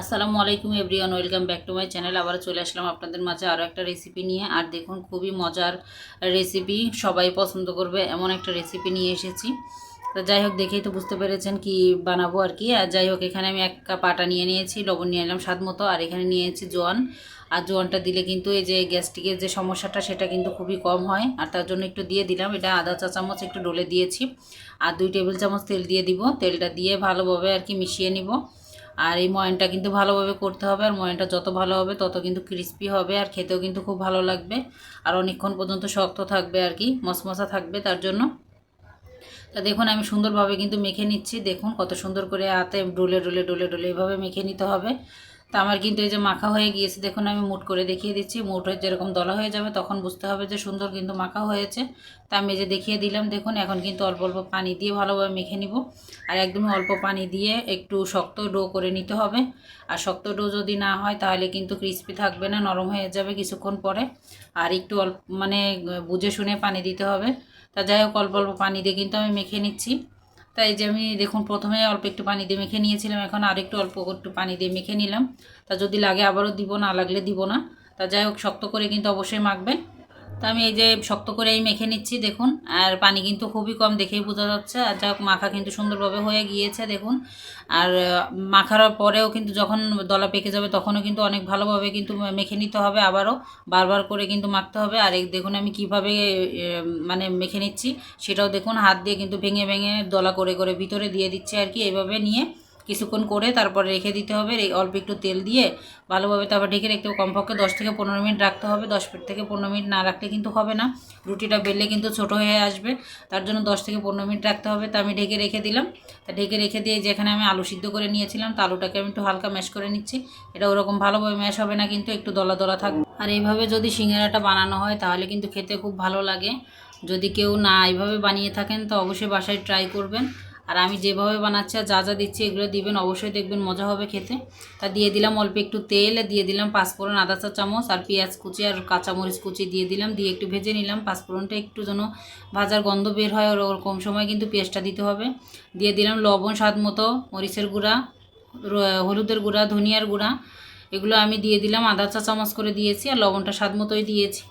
আসসালামু আলাইকুম everyone, welcome back to my channel. আবার চলে আসলাম আপনাদের মাঝে আরও একটা রেসিপি নিয়ে। আর দেখুন, খুবই মজার রেসিপি সবাই পছন্দ করবে এমন একটা রেসিপি নিয়ে এসেছি। তো যাই হোক, দেখেই তো বুঝতে পেরেছেন কি বানাবো আর কি। আর যাই হোক, এখানে আমি এক কাপ আটা নিয়ে নিয়েছি, লবণ নিয়ে নিলাম স্বাদ মতো, আর এখানে নিয়েছি জোয়ান। আর জোয়ানটা দিলে কিন্তু এই যে গ্যাস্ট্রিকের যে সমস্যাটা, সেটা কিন্তু খুবই কম হয়। আর তার জন্য একটু দিয়ে দিলাম, এটা আধা চা চামচ একটু ডলে দিয়েছি। আর দুই টেবিল চামচ তেল দিয়ে দিব। তেলটা দিয়ে ভালোভাবে আর কি মিশিয়ে নিব। আর এই ময়নটা কিন্তু ভালোভাবে করতে হবে, আর ময়নটা যত ভালো হবে তত কিন্তু ক্রিস্পি হবে, আর খেতেও কিন্তু খুব ভালো লাগবে। আর অনেকক্ষণ পর্যন্ত শক্ত থাকবে আর কি, মশমশা থাকবে তার জন্য। তা দেখুন, আমি সুন্দরভাবে কিন্তু মেখে নিচ্ছি। দেখুন, কত সুন্দর করে হাতে ডোলে ডোলে ডোলে ডোলে এভাবে মেখে নিতে হবে। তা আমার কিন্তু এই যে মাখা হয়ে গিয়েছে, দেখুন আমি মুট করে দেখিয়ে দিচ্ছি, মুট হয়ে যেরকম দলা হয়ে যাবে তখন বুঝতে হবে যে সুন্দর কিন্তু মাখা হয়েছে। তা আমি যে দেখিয়ে দিলাম, দেখুন এখন কিন্তু অল্প অল্প পানি দিয়ে ভালোভাবে মেখে নিব। আর একদমই অল্প পানি দিয়ে একটু শক্ত ডো করে নিতে হবে। আর শক্ত ডো যদি না হয় তাহলে কিন্তু ক্রিস্পি থাকবে না, নরম হয়ে যাবে কিছুক্ষণ পরে। আর একটু অল্প মানে বুঝে শুনে পানি দিতে হবে। তা যাই হোক, অল্প অল্প পানি দিয়ে কিন্তু আমি মেখে নিচ্ছি। তাই যে আমি দেখুন প্রথমে অল্প একটু পানি দিয়ে মেখে নিয়েছিলাম, এখন আর একটু অল্প একটু পানি দিয়ে মেখে নিলাম। তা যদি লাগে আবারও দিব, না লাগলে দিব না। তা যাই হোক, শক্ত করে কিন্তু অবশ্যই মাখবেন। তা আমি এই যে শক্ত করে এই মেখে নিচ্ছি, দেখুন। আর পানি কিন্তু খুবই কম দেখেই বোঝা যাচ্ছে। আর যাই হোক মাখা কিন্তু সুন্দরভাবে হয়ে গিয়েছে, দেখুন। আর মাখার পরেও কিন্তু যখন দলা পেকে যাবে, তখনও কিন্তু অনেক ভালোভাবে কিন্তু মেখে নিতে হবে আবারও। বারবার করে কিন্তু মাখতে হবে। আর দেখুন, আমি কীভাবে মানে মেখে নিচ্ছি, সেটাও দেখুন, হাত দিয়ে কিন্তু ভেঙে ভেঙে দলা করে করে ভিতরে দিয়ে দিচ্ছে আর কি এইভাবে নিয়ে। কিছুক্ষণ করে তারপরে রেখে দিতে হবে অল্প একটু তেল দিয়ে ভালোভাবে তারপর ঢেকে রাখতে হবে। কমপক্ষে দশ থেকে পনেরো মিনিট রাখতে হবে। দশ মিনিট থেকে পনেরো মিনিট না রাখলে কিন্তু হবে না। রুটিটা বেললে কিন্তু ছোট হয়ে আসবে। তার জন্য দশ থেকে পনেরো মিনিট রাখতে হবে। তা আমি ঢেকে রেখে দিলাম। তা ঢেকে রেখে দিয়ে যেখানে আমি আলু সিদ্ধ করে নিয়েছিলাম, তা আলুটাকে আমি একটু হালকা ম্যাশ করে নিচ্ছি। এটা ওরকম ভালোভাবে ম্যাশ হবে না, কিন্তু একটু দলা দলা থাকবে আর এইভাবে যদি সিঙ্গারাটা বানানো হয়, তাহলে কিন্তু খেতে খুব ভালো লাগে। যদি কেউ না এইভাবে বানিয়ে থাকেন, তো অবশ্যই বাসায় ট্রাই করবেন। আর আমি যেভাবে বানাচ্ছি আর যা যা দিচ্ছি এগুলো দিবেন, অবশ্যই দেখবেন মজা হবে খেতে। তা দিয়ে দিলাম অল্প একটু তেল, দিয়ে দিলাম পাঁচফোড়ন, আদা চা চামচ আর পেঁয়াজ কুচি আর কাঁচামরিচ কুচি দিয়ে দিলাম, দিয়ে একটু ভেজে নিলাম। পাঁচফোড়নটা একটু যেন ভাজার গন্ধ বের হয় ওর কম সময় কিন্তু পেঁয়াজটা দিতে হবে। দিয়ে দিলাম লবণ স্বাদ মতো, মরিচের গুঁড়া হলুদের গুঁড়া, ধনিয়ার গুঁড়া। এগুলো আমি দিয়ে দিলাম, আদা চা চামচ করে দিয়েছি আর লবণটা স্বাদ মতোই দিয়েছি।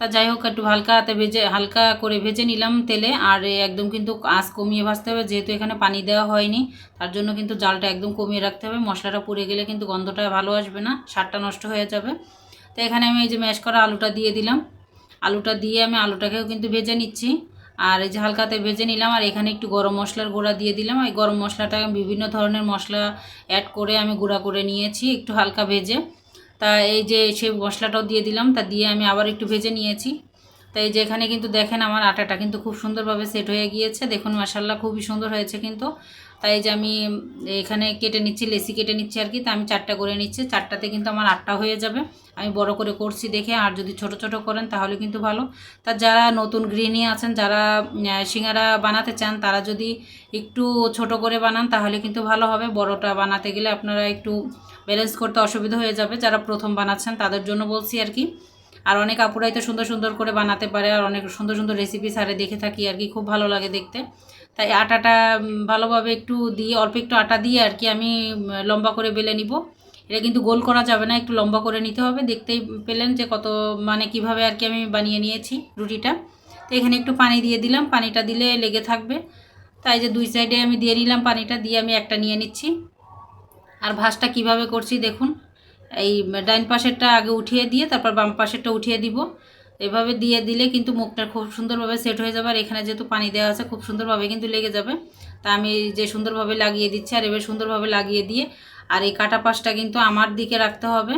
তা যাই হোক, একটু হালকা হাতে ভেজে, হালকা করে ভেজে নিলাম তেলে। আর একদম কিন্তু আঁচ কমিয়ে ভাজতে হবে, যেহেতু এখানে পানি দেওয়া হয়নি, তার জন্য কিন্তু জালটা একদম কমিয়ে রাখতে হবে। মশলাটা পুড়ে গেলে কিন্তু গন্ধটা ভালো আসবে না সারটা নষ্ট হয়ে যাবে। তো এখানে আমি এই যে ম্যাশ করা আলুটা দিয়ে দিলাম। আলুটা দিয়ে আমি আলুটাকেও কিন্তু ভেজে নিচ্ছি। আর এই যে হালকাতে ভেজে নিলাম, আর এখানে একটু গরম মশলার গুঁড়া দিয়ে দিলাম। এই গরম মশলাটা বিভিন্ন ধরনের মশলা অ্যাড করে আমি গুঁড়া করে নিয়েছি, একটু হালকা ভেজে। তা এই যে সেই মশলাটাও দিয়ে দিলাম, তা দিয়ে আমি আবার একটু ভেজে নিয়েছি। তাই যে এখানে কিন্তু দেখেন আমার আটাটা কিন্তু খুব সুন্দরভাবে সেট হয়ে গিয়েছে। দেখুন মাসাল্লাহ খুবই সুন্দর হয়েছে কিন্তু। তাই যে আমি এখানে কেটে নিচ্ছি, লেসি কেটে নিচ্ছি আর কি, তা আমি চারটা করে নিচ্ছি। চারটাতে কিন্তু আমার আটটা হয়ে যাবে। আমি বড় করে করছি দেখে, আর যদি ছোট ছোট করেন তাহলে কিন্তু ভালো। তা যারা নতুন গৃহিণী আছেন, যারা সিঙ্গারা বানাতে চান, তারা যদি একটু ছোট করে বানান তাহলে কিন্তু ভালো হবে। বড়টা বানাতে গেলে আপনারা একটু ব্যালেন্স করতে অসুবিধা হয়ে যাবে। যারা প্রথম বানাচ্ছেন তাদের জন্য বলছি আর কি। আর অনেক আপুরাই তো সুন্দর সুন্দর করে বানাতে পারে, আর অনেক সুন্দর সুন্দর রেসিপি সারে দেখে থাকি আর কি, খুব ভালো লাগে দেখতে। তাই আটাটা ভালোভাবে একটু দিয়ে, অল্প একটু আটা দিয়ে আর কি আমি লম্বা করে বেলে নিব। এটা কিন্তু গোল করা যাবে না, একটু লম্বা করে নিতে হবে। দেখতেই পেলেন যে কত মানে কীভাবে আর কি আমি বানিয়ে নিয়েছি রুটিটা। তো এখানে একটু পানি দিয়ে দিলাম। পানিটা দিলে লেগে থাকবে। তাই যে দুই সাইডে আমি দিয়ে নিলাম পানিটা, দিয়ে আমি একটা নিয়ে নিচ্ছি। আর ভাজটা কীভাবে করছি দেখুন। এই ডাইন পাশেরটা আগে উঠিয়ে দিয়ে, তারপর বাম পাশেরটা উঠিয়ে দিব। এভাবে দিয়ে দিলে কিন্তু মুখটা খুব সুন্দরভাবে সেট হয়ে যাবে। আর এখানে যেহেতু পানি দেওয়া আছে, খুব সুন্দরভাবে কিন্তু লেগে যাবে। তা আমি যে সুন্দরভাবে লাগিয়ে দিচ্ছি, আর এবার সুন্দরভাবে লাগিয়ে দিয়ে, আর এই কাটা পাশটা কিন্তু আমার দিকে রাখতে হবে।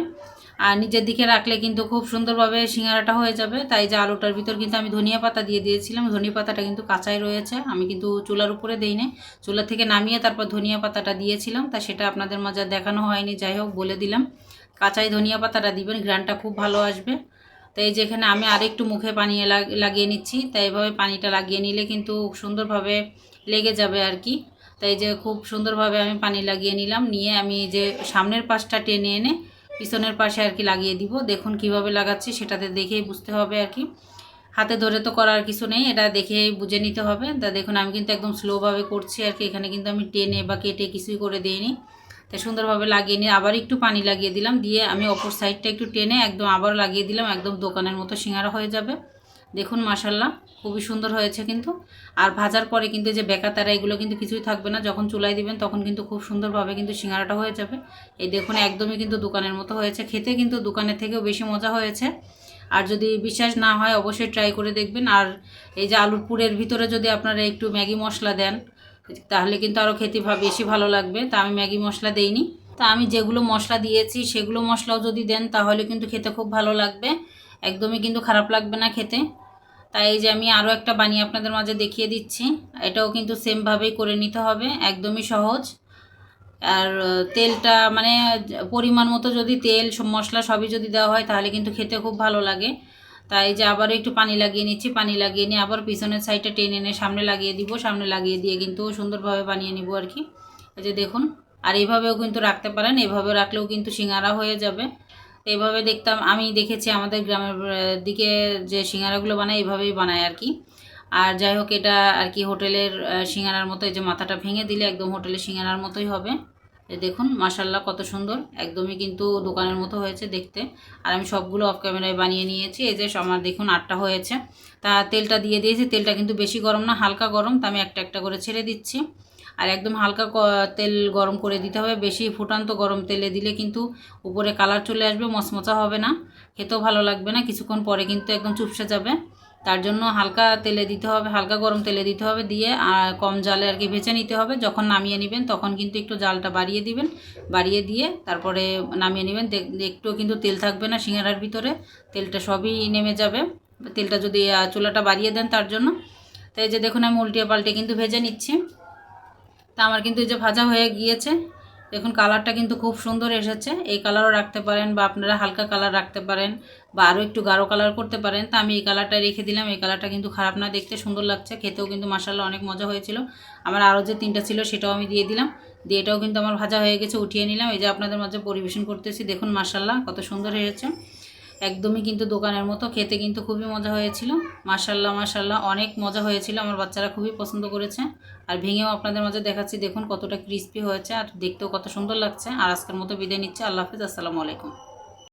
আর নিজের দিকে রাখলে কিন্তু খুব সুন্দরভাবে সিঙ্গারাটা হয়ে যাবে। তাই যে আলুটার ভিতর কিন্তু আমি ধনিয়া পাতা দিয়ে দিয়েছিলাম। ধনিয়া পাতাটা কিন্তু কাঁচাই রয়েছে। আমি কিন্তু চুলার উপরে দিই না। চুলা থেকে নামিয়ে তারপর ধনিয়া পাতাটা দিয়েছিলাম। তা সেটা আপনাদের মজা দেখানো হয়নি। যাই হোক, বলে দিলাম। কাঁচাই ধনিয়া পাতাটা দিবেন, গ্রানটা খুব ভালো আসবে। তাই যেখানে আমি আরেকটু মুখে পানি লাগিয়ে নিচ্ছি। তাই এভাবে পানিটা লাগিয়ে নিলে কিন্তু সুন্দরভাবে লেগে যাবে আর কি। তাই যে খুব সুন্দরভাবে আমি পানি লাগিয়ে নিলাম। নিয়ে আমি যে সামনের পাশটা টেনে এনে পিছনের পাশে আর কি লাগিয়ে দিব। দেখুন কীভাবে লাগাচ্ছি সেটাতে দেখেই বুঝতে হবে আর কি। হাতে ধরে তো করার কিছু নেই, এটা দেখে বুঝে নিতে হবে। তা দেখুন আমি কিন্তু একদম স্লোভাবে করছি আর কি। এখানে কিন্তু আমি টেনে বা কেটে কিছুই করে দিইনি। তো সুন্দরভাবে লাগিয়ে নিয়ে আবার একটু পানি লাগিয়ে দিলাম। দিয়ে আমি অপর সাইডটা একটু টেনে একদম আবার লাগিয়ে দিলাম। একদম দোকানের মতো সিঙ্গারা হয়ে যাবে। দেখুন মাসাল্লাহ খুবই সুন্দর হয়েছে কিন্তু। আর ভাজার পরে কিন্তু যে বেকা তারা, এগুলো কিন্তু কিছুই থাকবে না। যখন চুলাই দিবেন, তখন কিন্তু খুব সুন্দরভাবে কিন্তু সিঙ্গারাটা হয়ে যাবে। এই দেখুন, একদমই কিন্তু দোকানের মতো হয়েছে। খেতে কিন্তু দোকানের থেকেও বেশি মজা হয়েছে। আর যদি বিশ্বাস না হয়, অবশ্যই ট্রাই করে দেখবেন। আর এই যে আলুর পুরের ভিতরে যদি আপনারা একটু ম্যাগি মশলা দেন তাহলে কিন্তু আরও খেতে বেশি ভালো লাগবে। তা আমি ম্যাগি মশলা দেইনি। তা আমি যেগুলো মশলা দিয়েছি, সেগুলো মশলাও যদি দেন, তাহলে কিন্তু খেতে খুব ভালো লাগবে। একদমই কিন্তু খারাপ লাগবে না খেতে। তাই এই যে আমি আরও একটা বানিয়ে আপনাদের মাঝে দেখিয়ে দিচ্ছি। এটাও কিন্তু সেমভাবেই করে নিতে হবে, একদমই সহজ। আর তেলটা মানে পরিমাণ মতো যদি তেল মশলা সবই যদি দেওয়া হয়, তাহলে কিন্তু খেতে খুব ভালো লাগে। তাই যে আবারও একটু পানি লাগিয়ে নিচ্ছি, পানি লাগিয়ে নিয়ে আবার পিছনের সাইডটা টেনে এনে সামনে লাগিয়ে দিব, সামনে লাগিয়ে দিয়ে কিন্তু সুন্দরভাবে বানিয়ে নিব আর কি। এই যে দেখুন, আর এইভাবেও কিন্তু রাখতে পারেন এভাবে রাখলেও কিন্তু সিঙ্গারা হয়ে যাবে। এইভাবে দেখতাম, আমি দেখেছি আমাদের গ্রামের দিকে যে সিঙ্গারাগুলো বানায় এইভাবেই বানায় আর কি। আর যাই হোক, এটা আর কি হোটেলের সিঙ্গারার মতো এই যে মাথাটা ভেঙে দিলে একদম হোটেলের সিঙ্গারার মতোই হবে। দেখুন মাসাল্লাহ কত সুন্দর। একদমই কিন্তু দোকানের মতো হয়েছে দেখতে। আর আমি সবগুলো অফ ক্যামেরায় বানিয়ে নিয়েছি। এই যে আমার দেখুন আটটা হয়েছে। তা তেলটা দিয়ে দিয়েছি। তেলটা কিন্তু বেশি গরম না, হালকা গরম। তা আমি একটা একটা করে ছেড়ে দিচ্ছি। আর একদম হালকা তেল গরম করে দিতে হবে। বেশি ফুটান্ত গরম তেলে দিলে কিন্তু উপরে কালার চলে আসবে, মচমচা হবে না। খেতেও ভালো লাগবে না। কিছুক্ষণ পরে কিন্তু একদম চুপসে যাবে। তার জন্য হালকা তেলে দিতে হবে, হালকা গরম তেলে দিতে হবে, দিয়ে কম জালে আর কি ভেজে নিতে হবে। যখন নামিয়ে নেবেন, তখন কিন্তু একটু জালটা বাড়িয়ে দিবেন। বাড়িয়ে দিয়ে তারপরে নামিয়ে নেবেন। একটুও কিন্তু তেল থাকবে না সিঙ্গারার ভিতরে। তেলটা সবই নেমে যাবে। তেলটা যদি চুলাটা বাড়িয়ে দেন তার জন্য। তাই যে দেখুন, আমি উল্টিয়ে পাল্টে কিন্তু ভেজে নিচ্ছি। তা আমার কিন্তু এই যে ভাজা হয়ে গিয়েছে। দেখুন কালারটা কিন্তু খুব সুন্দর এসেছে। এই কালারও রাখতে পারেন বা আপনারা হালকা কালার রাখতে পারেন বা আরও একটু গাঢ় কালার করতে পারেন। তা আমি এই কালারটা রেখে দিলাম। এই কালারটা কিন্তু খারাপ না, দেখতে সুন্দর লাগছে। খেতেও কিন্তু মাসাল্লাহ অনেক মজা হয়েছিল। আমার আরও যে তিনটা ছিল সেটাও আমি দিয়ে দিলাম। দিয়ে এটাও কিন্তু আমার ভাজা হয়ে গেছে, উঠিয়ে নিলাম। এই যে আপনাদের মাঝে পরিবেশন করতেছি, দেখুন মাসাল্লাহ কত সুন্দর হয়েছে। একদমই কিন্তু দোকানের মতো, খেতে কিন্তু খুবই মজা হয়েছিল। মাসাল্লাহ মাসাল্লাহ অনেক মজা হয়েছিল। আমার বাচ্চারা খুবই পছন্দ করেছে। আর ভেঙেও আপনাদের মাঝে দেখাচ্ছি, দেখুন কতটা ক্রিস্পি হয়েছে। আর দেখতেও কত সুন্দর লাগছে। আর আজকের মতো বিদায় নিচ্ছে। আল্লাহ হাফিজ, আসসালামু আলাইকুম।